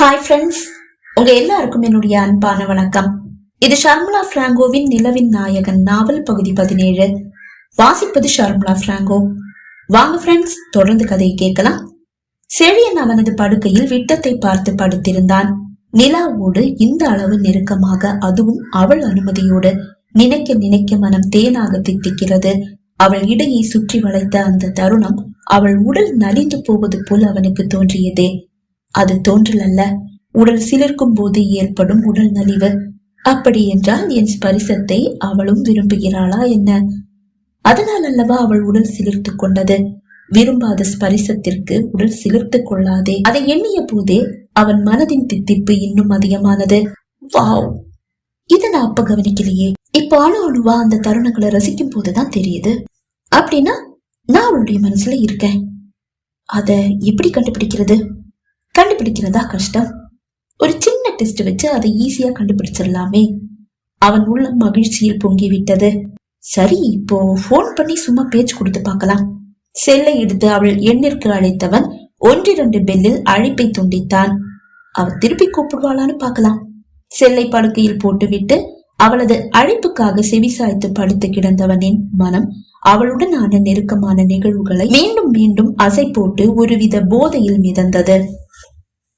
Hi friends உங்க எல்லாருக்கும் என்னுடைய அன்பான வணக்கம். இது ஷர்மலா பிராங்கோவின் நிலவின் நாயகன் நாவல் பகுதி பதினேழு. வாசிப்பது ஷர்மலா பிராங்கோ. வாங்க ஃப்ரெண்ட்ஸ் தொடர்ந்து கதையை கேட்கலாம். செழியன் அவனது படுக்கையில் விட்டத்தை பார்த்து படுத்திருந்தான். நிலாவோடு இந்த அளவு நெருக்கமாக அதுவும் அவள் அனுமதியோடு நினைக்க நினைக்க மனம் தேனாக தித்திக்கிறது. அவள் இடையை சுற்றி வளைத்த அந்த தருணம் அவள் உடல் நலிந்து போவது போல் அவனுக்கு தோன்றியதே. அது தோன்றல் அல்ல உடல் சிலிர்க்கும் போது ஏற்படும் உடல் நலிவு. அப்படி என்றால் என் ஸ்பரிசத்தை அவளும் விரும்புகிறாளா என்ன? அதனால் அல்லவா அவள் உடல் சிலிர்த்து கொண்டது? விரும்பாத ஸ்பரிசத்திற்கு உடல் சிலிர்த்து கொள்ளாதே. அதை எண்ணிய போதே அவன் மனதின் தித்திப்பு இன்னும் அதிகமானது. வாவ்! இத நான் அப்ப கவனிக்கலையே. இப்ப அணு அணுவா அந்த தருணங்களை ரசிக்கும் போதுதான் தெரியுது. அப்படின்னா நான் அவளுடைய மனசுல இருக்கேன். அத எப்படி கண்டுபிடிக்கிறது? கண்டுபிடிக்கிறதா கஷ்டம் ஒரு சின்ன டெஸ்ட் வச்சு அதை ஈஸியா கண்டுபிடிச்சிடலாமே. அவன் உள்ள மகிழ்ச்சியில் பொங்கி விட்டது சரி இப்போ போன் பண்ணி சும்மா பேச்சு கொடுத்து பார்க்கலாம். செல்லை எடுத்து அவள் எண்ணிற்கு அழைத்தவன் ஒன்றிரண்டு பெல்லில் அழைப்பை துண்டித்தான். அவள் திருப்பி கூப்பிடுவாளான்னு பார்க்கலாம். செல்லை படுக்கையில் போட்டுவிட்டு அவளது அழைப்புக்காக செவிசாய்த்து படுத்து கிடந்தவனின் மனம் அவளுடனான நெருக்கமான நிகழ்வுகளை மீண்டும் மீண்டும் அசை போட்டு ஒருவித போதையில் மிதந்தது.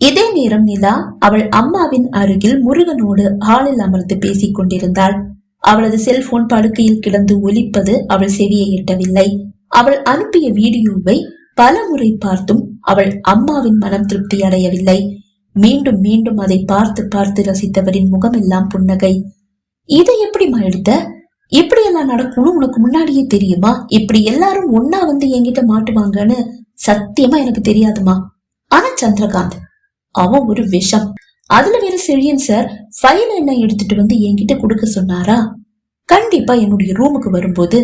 இதே நேரம் நிலா அவள் அம்மாவின் அருகில் முருகனோடு ஹாலில் அமர்ந்து பேசிக் கொண்டிருந்தாள். அவளது செல்போன் படுக்கையில் கிடந்து ஒலிப்பது அவள் செவியை எட்டவில்லை. அவள் அனுப்பிய வீடியோவை பல முறை பார்த்தும் அவள் அம்மாவின் மனம் திருப்தி அடையவில்லை. மீண்டும் மீண்டும் அதை பார்த்து பார்த்து ரசித்தவரின் முகமெல்லாம் புன்னகை. இதை எப்படிம்மா எடுத்த? இப்படி எல்லாம் நடக்கும்னு உனக்கு முன்னாடியே தெரியுமா? இப்படி எல்லாரும் ஒன்னா வந்து என்கிட்ட மாட்டுவாங்கன்னு சத்தியமா எனக்கு தெரியாதுமா? ஆனா சந்திரகாந்த் அவன் ஒரு விஷம். அதுல வேற செழியன் சார் ஃபைல் என்ன எடுத்துட்டு வந்து என்கிட்ட கொடுக்க சொன்னாரா? கண்டிப்பா என்னுடைய ரூமுக்கு வரும்போது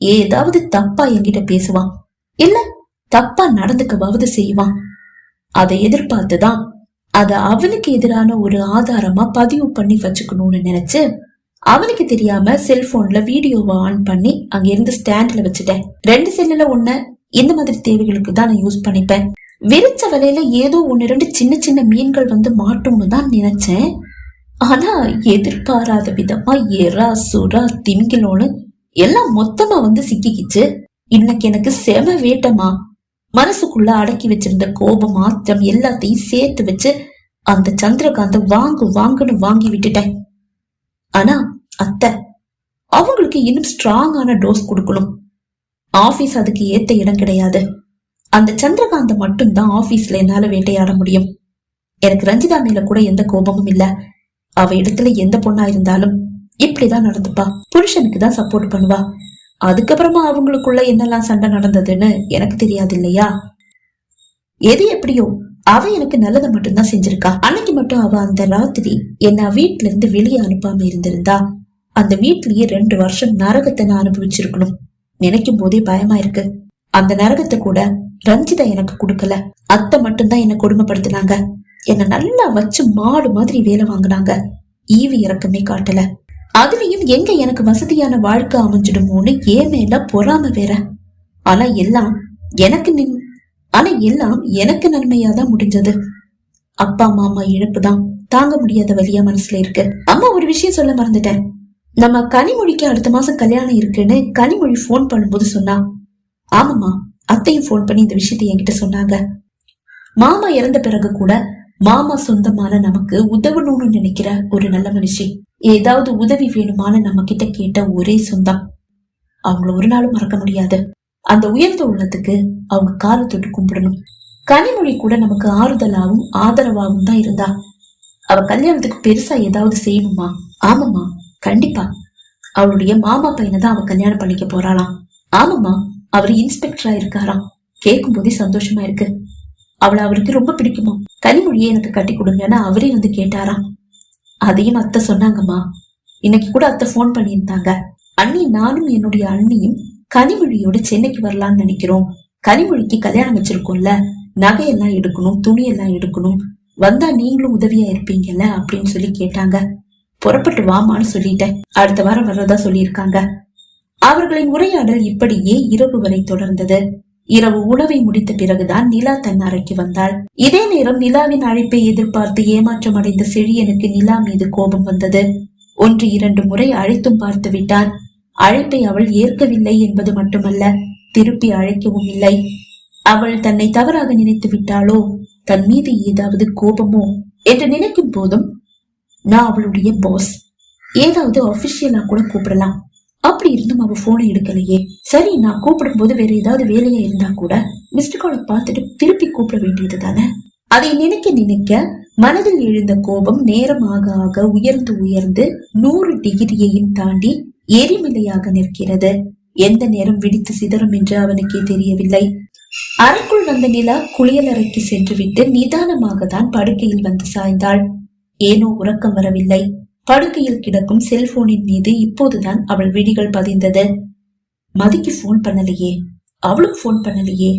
ஏதாவது தப்பா என்கிட்ட பேசுவான். இல்ல தப்பா நடந்துக்கவாவது செய்வான். அதை எதிர்பார்த்துதான் அத அவனுக்கு எதிரான ஒரு ஆதாரமா பதிவு பண்ணி வச்சுக்கணும்னு நினைச்சு அவனுக்கு தெரியாம செல்போன்ல வீடியோவை ஆன் பண்ணி அங்க இருந்து ஸ்டாண்ட்ல வச்சுட்டேன். ரெண்டு செல்லுல ஒண்ணு இந்த மாதிரி தேவைகளுக்கு தான் நான் யூஸ் பண்ணிப்பேன். விரிச்ச வலையில ஏதோ ஒன்னு ரெண்டு சின்ன சின்ன மீன்கள் வந்து மாட்டும்னு தான் நினைச்சேன். ஆனா எதிர்பாராத விதமா எறா சுறா திமிங்கிலோன்னு எல்லாம் மொத்தமா வந்து சிக்கிக்கிச்சு. இன்னைக்கு எனக்கு செம வேட்டமா மனசுக்குள்ள அடக்கி வச்சிருந்த கோபம் ஆத்திரம் எல்லாத்தையும் சேர்த்து வச்சு அந்த சந்திரகாந்த வாங்கு வாங்குன்னு வாங்கி விட்டுட்டேன். ஆனா அத்தை அவங்களுக்கு இன்னும் ஸ்ட்ராங்கான டோஸ் கொடுக்கணும். ஆபீஸ் அதுக்கு ஏத்த இடம் கிடையாது. அந்த சந்திரகாந்த மட்டும்தான் ஆபீஸ்ல என்னால வேட்டையாட முடியும். எனக்கு ரஞ்சிதா மேல கூட எந்த கோபமும் இல்ல. அவ இடத்துல எந்த பொண்ணா இருந்தாலும் இப்படிதான் நடந்துப்பா. புருஷனுக்கு தான் சப்போர்ட் பண்ணுவா. அதுக்கப்புறமா அவங்களுக்குள்ள என்னெல்லாம் சண்டை நடந்ததுன்னு எனக்கு தெரியாது இல்லையா? எது எப்படியோ அவ எனக்கு நல்லதை மட்டும்தான் செஞ்சிருக்கா. அன்னைக்கு மட்டும் அவ அந்த ராத்திரி என்ன வீட்டுல இருந்து வெளியே அனுப்பாம இருந்திருந்தா அந்த வீட்லயே ரெண்டு வருஷம் நரகத்தை நான் அனுபவிச்சிருக்கணும். நினைக்கும் போதே பயமா இருக்கு. அந்த நரகத்தை கூட ரஞ்சிதா எனக்கு கொடுக்கல. அத்தை மட்டும்தான் என்ன கொடுமைப்படுத்தினாங்க. என்ன நல்லா வச்சு மாடு மாதிரி வேலை வாங்கினாங்க. ஈவி இறக்கமே காட்டல. அதுலயும் எங்க எனக்கு வசதியான வாழ்க்கை அமைஞ்சிடுமோன்னு ஏன் மேல பொறாம வேற. ஆனா எல்லாம் எனக்கு நின் ஆனா எல்லாம் எனக்கு நன்மையாதான் முடிஞ்சது. அப்பா மாமா இழப்பு தான் தாங்க முடியாத வழியா மனசுல இருக்கு. அம்மா ஒரு விஷயம் சொல்ல மறந்துட்டேன். நம்ம கனிமொழிக்கு அடுத்த மாசம் கல்யாணம் இருக்குன்னு கனிமொழி ஃபோன் பண்ணும்போது சொன்னா ஆமாமா அத்தையும் ஃபோன் பண்ணி இந்த விஷயத்தை என்கிட்ட சொன்னாங்க. மாமா இறந்த பிறகு கூட மாமா சொந்தமான நமக்கு உதவணும்னு நினைக்கிற ஒரு நல்ல மனுஷி. ஏதாவது உதவி வேணுமான்னு நம்ம கிட்ட கேட்ட ஒரே சொந்தம். அவங்கள ஒரு நாளும் மறக்க முடியாது. அந்த உயர்ந்த உள்ளத்துக்கு அவங்க காலை தொட்டு கும்பிடணும். கனிமொழி கூட நமக்கு ஆறுதலாவும் ஆதரவாகவும் தான் இருந்தா. அவ கல்யாணத்துக்கு பெருசா ஏதாவது செய்யணுமா? ஆமாமா கண்டிப்பா. அவளுடைய மாமா பையனை தான் அவ கல்யாணம் பண்ணிக்க போறாளாம். ஆமாமா அவர் இன்ஸ்பெக்டரா இருக்காராம். கேட்கும் போதே சந்தோஷமா இருக்கு. அவளை அவருக்கு ரொம்ப பிடிக்குமா? கனிமொழியை எனக்கு கட்டி கொடுங்கன்னு அவரே வந்து கேட்டாராம். அதையும் அத்தை சொன்னாங்கம்மா. இன்னைக்கு கூட அத்தை போன் பண்ணியிருந்தாங்க. அண்ணி நானும் என்னுடைய அண்ணியும் கனிமொழியோட சென்னைக்கு வரலாம்னு நினைக்கிறோம். கனிமொழிக்கு கல்யாணம் வச்சிருக்கோம்ல. நகையெல்லாம் எடுக்கணும் துணியெல்லாம் எடுக்கணும். வந்தா நீங்களும் உதவியா இருப்பீங்கல்ல அப்படின்னு சொல்லி கேட்டாங்க. புறப்பட்டு வாமான்னு சொல்லிட்டேன். அடுத்த வாரம் வர்றதா சொல்லியிருக்காங்க. அவர்களின் உரையாடல் இப்படியே இரவு வரை தொடர்ந்தது. இரவு உணவை முடித்த பிறகுதான் நிலா தன் அறைக்கு வந்தாள். இதே நேரம் நிலாவின் அழைப்பை எதிர்பார்த்து ஏமாற்றம் அடைந்த செழியனுக்கு நிலா மீது கோபம் வந்தது. ஒன்று இரண்டு முறை அழைத்தும் பார்த்து விட்டான். அழைப்பை அவள் ஏற்கவில்லை என்பது மட்டுமல்ல திருப்பி அழைக்கவும் இல்லை. அவள் தன்னை தவறாக நினைத்து விட்டாளோ தன் மீது ஏதாவது கோபமோ என்று நினைக்கும் போதும் நான் அவளுடைய பாஸ் ஏதாவது அபிஷியலா கூட கூப்பிடலாம். அப்படி இருந்தும் அவ போனை எடுக்கலையே. சரி நான் கூப்பிடும் போது வேற ஏதாவது வேலையா இருந்தா கூட மிஸ்டு காலை பார்த்துட்டு திருப்பி கூப்பிட வேண்டியது தானே? அதை நினைக்க நினைக்க மனதில் எழுந்த கோபம் நேரமாக ஆக உயர்ந்து உயர்ந்து நூறு டிகிரியையும் தாண்டி எரிமலையாக நிற்கிறது. எந்த நேரம் விடித்து சிதறும் என்று அவனுக்கே தெரியவில்லை. அறைக்குள் வந்த நிலா குளியலறைக்கு சென்றுவிட்டு நிதானமாக தான் படுக்கையில் வந்து சாய்ந்தாள். ஏனோ உறக்கம் வரவில்லை. படுக்கையில் கிடக்கும் செல்போனின் மீது இப்போதுதான் அவள் விழிகள் பதிந்தது. மதிக்கு போன் பண்ணலையே. அவளுக்கு போன் பண்ணலையே.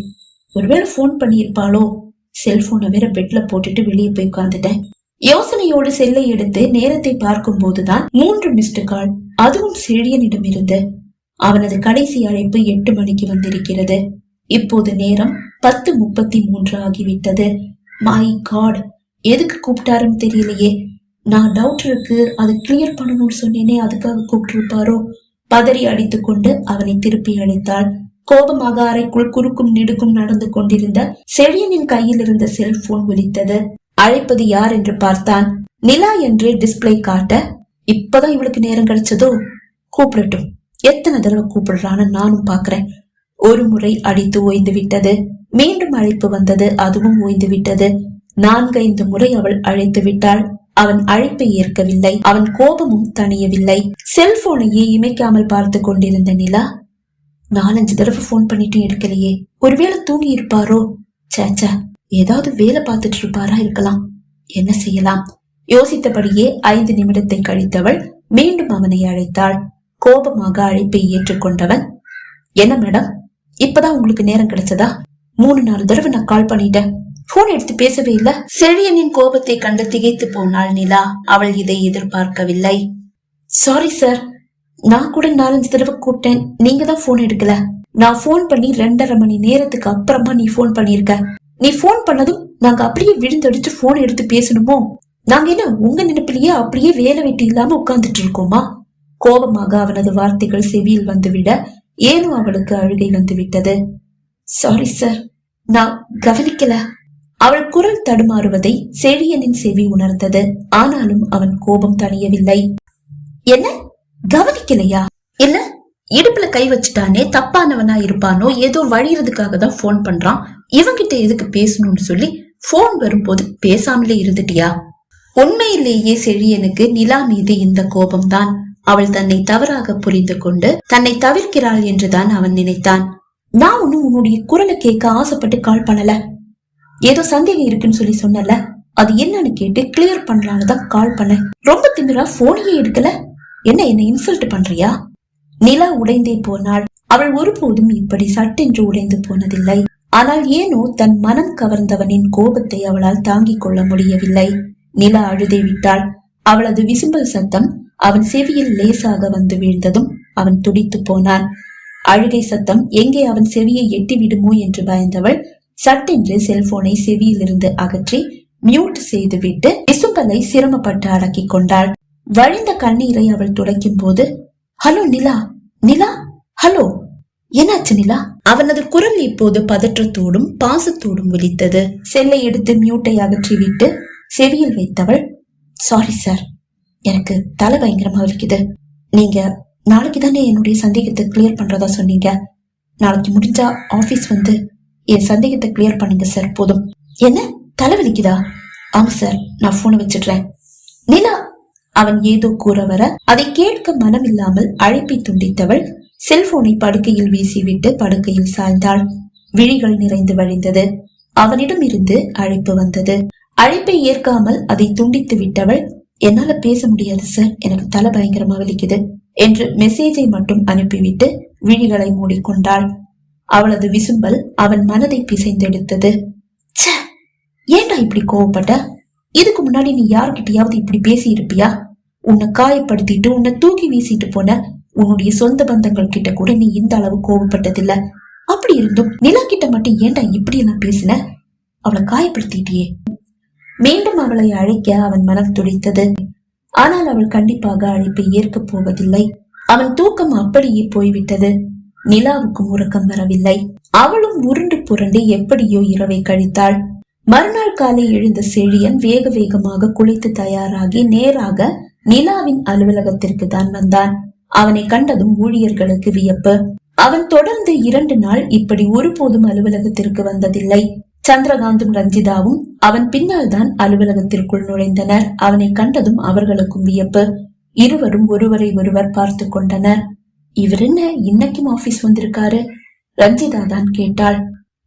ஒருவேளை போன் பண்ணியிருப்பாளோ? செல்போனை வேற பெட்ல போட்டுட்டு வெளியே போய் உட்கார்ந்துட்டேன். யோசனையோடு செல்லை எடுத்து நேரத்தை பார்க்கும் போதுதான் மூன்று மிஸ்டு கால் அதுவும் செழியனிடமிருந்து அவனது கடைசி அழைப்பு எட்டு மணிக்கு வந்திருக்கிறது. இப்போது நேரம் பத்து முப்பத்தி மூன்று ஆகிவிட்டது. மை காட் எதுக்கு கூப்பிட்டாருன்னு தெரியலையே. நான் டவுட் இருக்கு அது கிளியர் பண்ணணும்னு சொன்னேனே அதுக்காக கூப்பிட்டிருப்பாரோ? பதறி அடித்துக்கொண்டு அவனை திருப்பி அழைத்தாள். கோபமாக அறைக்குள் குறுக்கும் நெடுக்கும் நடந்து கொண்டிருந்த செழியனின் கையில் இருந்த செல்போன் ஒலித்தது அழைப்பது யார் என்று பார்த்தான். நிலா என்று டிஸ்பிளே காட்ட இப்பதான் இவளுக்கு நேரம் கிடைச்சதோ? கூப்பிடட்டும். எத்தனை தடவை கூப்பிடுறான்னு நானும் பாக்குறேன் ஒரு முறை அடித்து ஓய்ந்து விட்டது. மீண்டும் அழைப்பு வந்தது அதுவும் ஓய்ந்து விட்டது. நான்கைந்து முறை அவள் அழைத்து விட்டாள். அவன் அழைப்பை ஏற்கவில்லை. அவன் கோபமும் தணியவில்லை. செல்போனையே இமைக்காமல் பார்த்து கொண்டிருந்த நிலா நாலஞ்சு தடவை போன் பண்ணிட்டு எடுக்கலையே. ஒருவேளை தூங்கி இருப்பாரோ? சேச்சா ஏதாவது வேலை பார்த்துட்டு இருப்பாரா இருக்கலாம். என்ன செய்யலாம்? யோசித்தபடியே ஐந்து நிமிடத்தை கழித்தவள் மீண்டும் அவனை அழைத்தாள். கோபமாக அழைப்பை ஏற்றுக்கொண்டவன் என்ன மேடம்? இப்பதான் உங்களுக்கு நேரம் கிடைச்சதா? மூணு நாலு தடவை நான் கால் பண்ணிட்டேன். போன் எடுத்து பேசவே இல்ல. செழியனின் கோபத்தை கண்டு திகைத்து போனாள் நிலா. அவள் இதை எதிர்பார்க்கவில்லை. சாரி சார் நான் கூட நாலஞ்சு தடவை கூப்பிட்டேன். நீங்க தான் போன் எடுக்கல. நான் போன் பண்ணி ரெண்டரை மணி நேரத்துக்கு அப்புறமா நீ போன் பண்ணிருக்க. நீ போன் பண்ணதும் நாங்க அப்படியே விழுந்தடிச்சு போன் எடுத்து பேசணுமோ? நாங்க என்ன உங்க நினைப்பிலேயே அப்படியே வேலை வெட்டி இல்லாம உட்கார்ந்துட்டு இருக்கோமா? கோபமாக அவனது வார்த்தைகள் செவியில் வந்துவிட ஏனோ அவளுக்கு அழுகை வந்து விட்டது சாரி சார் நான் கவனிக்கல. அவள் குரல் தடுமாறுவதை செழியனின் செவி உணர்ந்தது. ஆனாலும் அவன் கோபம் தணியவில்லை. என்ன? கவனிக்கலையா? இல்ல இடுப்புல கை வச்சுட்டானே தப்பானவனா இருப்பானோ ஏதோ வழியறதுக்காக தான் போன் பண்றான். இவங்கிட்ட எதுக்கு பேசணும்னு சொல்லி போன் வரும்போது பேசாமலே இருந்துட்டியா? உண்மையிலேயே செழியனுக்கு நிலா மீது இந்த கோபம்தான். அவள் தன்னை தவறாக புரிந்து கொண்டு தன்னை தவிர்க்கிறாள் என்றுதான் அவன் நினைத்தான். நான் ஒன்னும் உன்னுடைய குரலை கேட்க ஆசைப்பட்டு கால் பண்ணல. ஏதோ சந்தேகம் இருக்குன்னு சொல்லி சொன்னல அது என்னன்னு கேட்டு கிளியர் பண்ணலான்னு தான் கால் பண்ணேன். ரொம்ப திமிரா போனையே எடுக்கல. என்ன என்ன இன்சல்ட் பண்றியா? நிலா உடைந்தே போனாள். அவள் ஒருபோதும் இப்படி சட்டென்று உடைந்து போனதில்லை. ஆனால் ஏனோ தன் மனம் கவர்ந்தவனின் கோபத்தை அவளால் தாங்கிக் கொள்ள முடியவில்லை. நிலா அழுதே விட்டாள். அவளது விசும்பல் சத்தம் அவன் செவியில் லேசாக வந்து வீழ்ந்ததும் அவன் துடித்து போனான். அழுகை சத்தம் எங்கே அவன் செவியை எட்டி விடுமோ என்று பயந்தவள் சட்டென்று செல்போனை செவியிலிருந்து அகற்றி மியூட் செய்துவிட்டு விசும்பலை சிரமப்பட்டு அடக்கிக் கொண்டாள். வழிந்த கண்ணீரை அவள் துடைக்கும் போது ஹலோ நிலா நிலா ஹலோ என்னாச்சு நிலா? அவனது குரல் இப்போது பதற்றத்தோடும் பாசத்தோடும் ஒலித்தது செல்லை எடுத்து மியூட்டை அகற்றிவிட்டு செவியில் வைத்தவள் சாரி சார் எனக்கு தலை பயங்கரமா வலிக்குது. நீங்க நாளைக்கு தானே என்னுடைய சந்தேகத்தை கிளியர் பண்றதா சொன்னீங்க. நாளைக்கு முடிஞ்சா ஆபீஸ் வந்து என் சந்தேகத்தை கிளியர் பண்ணுங்க சார் போதும். என்ன? தலை வலிக்குதா? ஆமா சார் நான் போனை வச்சிடுறேன். நிலா அவன் ஏதோ கூற வர அதை கேட்க மனமில்லாமல் அழைப்பை துண்டித்தவள் செல்போனை படுக்கையில் வீசிவிட்டு படுக்கையில் சாய்ந்தாள். விழிகள் நிறைந்து வழிந்தது. அவனிடம் இருந்து அழைப்பு வந்தது. அழைப்பை ஏற்காமல் அதை துண்டித்து விட்டவள் என்னால பேச முடியாது சார் எனக்கு தலை பயங்கரமா வலிக்குது என்று மெசேஜை மட்டும் அனுப்பிவிட்டு விழிகளை மூடிக்கொண்டாள். அவளது விசும்பல் அவன் மனதை பிசைந்தெடுத்தது. ச்சே ஏன்டா இப்படி கோவப்பட்ட? இதுக்கு முன்னாடி நீ யாருக்கிட்டயாவது இப்படி பேசி இருப்பியா உன்னை காயப்படுத்திட்டு உன்னை தூக்கி வீசிட்டு போன உன்னுடைய சொந்த பந்தங்கள் கிட்ட கூட நீ இந்த அளவு கோவப்பட்டதில்ல. அப்படி இருந்தும் நிலா கிட்ட மட்டும் ஏன்டா இப்படி எல்லாம் பேசின? அவளை காயப்படுத்திட்டியே. மீண்டும் அவளை அழைக்க அவன் மனம் துடித்தது. ஆனால் அவள் கண்டிப்பாக அழைப்பை ஏற்கப் போவதில்லை. அவன் தூக்கம் அப்படியே போய்விட்டது. நிலாவுக்கும் உறக்கம் வரவில்லை. அவளும் உருண்டு புரண்டு எப்படியோ இரவை கழித்தாள். மறுநாள் காலை எழுந்த செழியன் வேக வேகமாக குளித்து தயாராகி நேராக நிலாவின் அலுவலகத்திற்கு தான் வந்தான். அவனை கண்டதும் ஊழியர்களுக்கு வியப்பு. அவன் தொடர்ந்து இரண்டு நாள் இப்படி ஒருபோதும் அலுவலகத்திற்கு வந்ததில்லை. சந்திரகாந்தும் ரஞ்சிதாவும் அவன் பின்னால் தான் அலுவலகத்திற்குள் நுழைந்தனர். அவனை கண்டதும் அவர்களுக்கும் வியப்பு. இருவரும் ஒருவரை ஒருவர் பார்த்து கொண்டனர். இவர் என்ன இன்னைக்கும் ஆபீஸ் வந்திருக்காரு? ரஞ்சிதா தான் கேட்டாள்.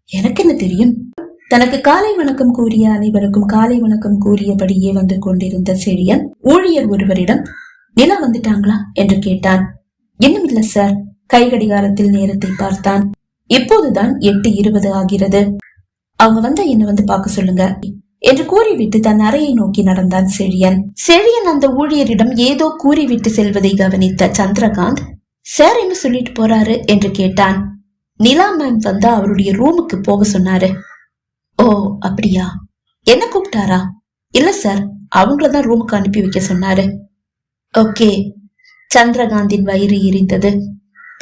எனக்கு என்ன தெரியும்? தனக்கு காலை வணக்கம் கூறிய அனைவருக்கும் காலை வணக்கம் கூறியபடியே வந்து கொண்டிருந்த செழியன் ஊழியர் ஒருவரிடம் நிலா வந்துட்டாங்களா? என்று கேட்டான். இன்னும் இல்ல சார் கை கடிகாரத்தில் நேரத்தை பார்த்தான். இப்போதுதான் எட்டு இருபது ஆகிறது. அவங்க வந்தா என்ன வந்து பார்க்க சொல்லுங்க. என்று கூறிவிட்டு தன் அறையை நோக்கி நடந்தான் செழியன். செழியன் அந்த ஊழியரிடம் ஏதோ கூறிவிட்டு செல்வதை கவனித்த சந்திரகாந்த் சார் என்ன சொல்லிட்டு போறாரு என்று கேட்டான். நிலா மேம் வந்தா அவருடைய ரூமுக்கு போக சொன்னாரு. ஓ அப்படியா? என்ன கூப்பிட்டாரா? இல்ல சார் அவங்களதான் ரூமுக்கு அனுப்பி வைக்க சொன்னாரு. ஓகே. சந்திரகாந்தின் வயிறு எரிந்தது.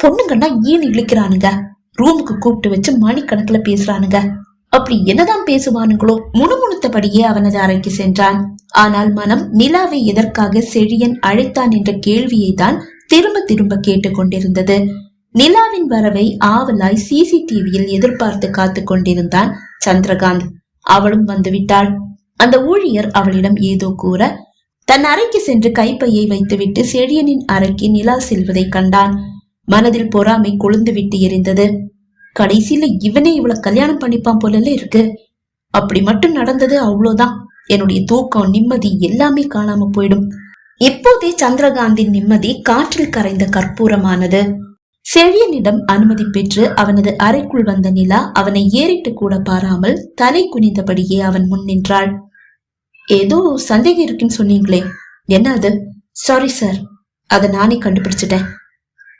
பொண்ணுங்கன்னா ஈன் இழிக்கிறானுங்க. ரூமுக்கு கூப்பிட்டு வச்சு மணிக்கணக்குல பேசுறானுங்க. அப்படி என்னதான் பேசுவானுங்களோ முணுமுணுத்தபடியே அவனது அறைக்கு சென்றான். ஆனால் மனம் நிலாவை எதற்காக செழியன் அழைத்தான் என்ற கேள்வியை தான் திரும்ப திரும்ப கேட்டுக்கொண்டிருந்தது. நிலாவின் வரவை ஆவலாய் சிசிடிவியில் எதிர்பார்த்து காத்து கொண்டிருந்தான் சந்திரகாந்த். அவளும் வந்துவிட்டாள். அந்த ஊழியர் அவளிடம் ஏதோ கூற தன் அறைக்கு சென்று கைப்பையை வைத்துவிட்டு செழியனின் அறைக்கு நிலா செல்வதை கண்டான். மனதில் பொறாமை கொழுந்து விட்டு எரிந்தது. கடைசியில இவனே இவ்வளவு கல்யாணம் பண்ணிப்பான் போலல இருக்கு. அப்படி மட்டும் நடந்தது அவ்வளவுதான் என்னுடைய தூக்கம் நிம்மதி எல்லாமே காணாம போயிடும். இப்போதே சந்திரகாந்தின் நிம்மதி காற்றில் கரைந்த கற்பூரமானது. செழியனிடம் அனுமதி பெற்று அவனது அறைக்குள் வந்த நிலா அவனை ஏறிட்டு கூட பாராமல் தலை குனிந்தபடியே அவன் முன் நின்றாள். ஏதோ சந்தேகம் இருக்குன்னு சொன்னீங்களே என்ன அது? சாரி சார் அதை நானே கண்டுபிடிச்சிட்டேன்.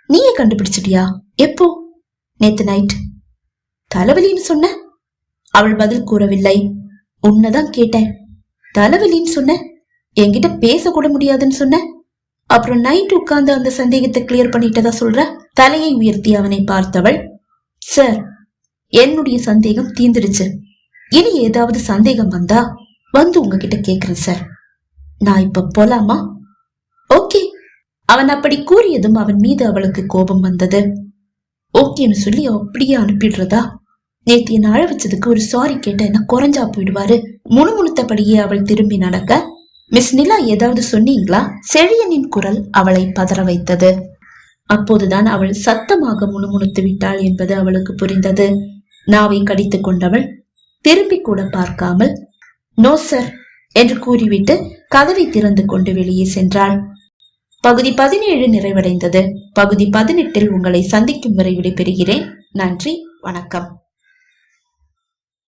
நீயே கண்டுபிடிச்சிட்டியா? எப்போ? நேத்து நைட் தலைவலின்னு சொன்ன? அவள் பதில் கூறவில்லை. உன்னதான் கேட்டேன். தலைவலின்னு சொன்ன? என்கிட்ட பேசக்கூட முடியாதுன்னு சொன்ன? அப்புறம் நைட் உட்கார்ந்து அந்த சந்தேகத்தை கிளியர் பண்ணிட்டதா சொல்ற? தலையை உயர்த்தி அவனை பார்த்தவள் சார் என்னுடைய சந்தேகம் தீந்துடுச்சு இனி ஏதாவது சந்தேகம் வந்தா வந்து உங்ககிட்ட கேக்குறேன் சார் நான் இப்ப போலாமா? ஓகே அவன் அப்படி கூறியதும் அவன் மீது அவளுக்கு கோபம் வந்தது. ஓகேன்னு சொல்லி அப்படியே அனுப்பிடுறதா? நேத்து என்ன அழ வச்சதுக்கு ஒரு சாரி கேட்ட என்ன குறைஞ்சா போயிடுவாரு? முணுமுணுத்தபடியே அவள் திரும்பி நடக்க மிஸ் நிலா ஏதாவது சொன்னீங்களா? செழியனின் குரல் அவளை பதற வைத்தது. அப்போதுதான் அவள் சத்தமாக முணுமுணுத்து விட்டாள் என்பது அவளுக்கு புரிந்தது. நாவை கடித்துக் கொண்டவள் திரும்பி கூட பார்க்காமல் நோ சார் என்று கூறிவிட்டு கதவை திறந்து கொண்டு வெளியே சென்றாள். பகுதி பதினேழு நிறைவடைந்தது. பகுதி பதினெட்டில் உங்களை சந்திக்கும் வரை விடைபெறுகிறேன். நன்றி வணக்கம்.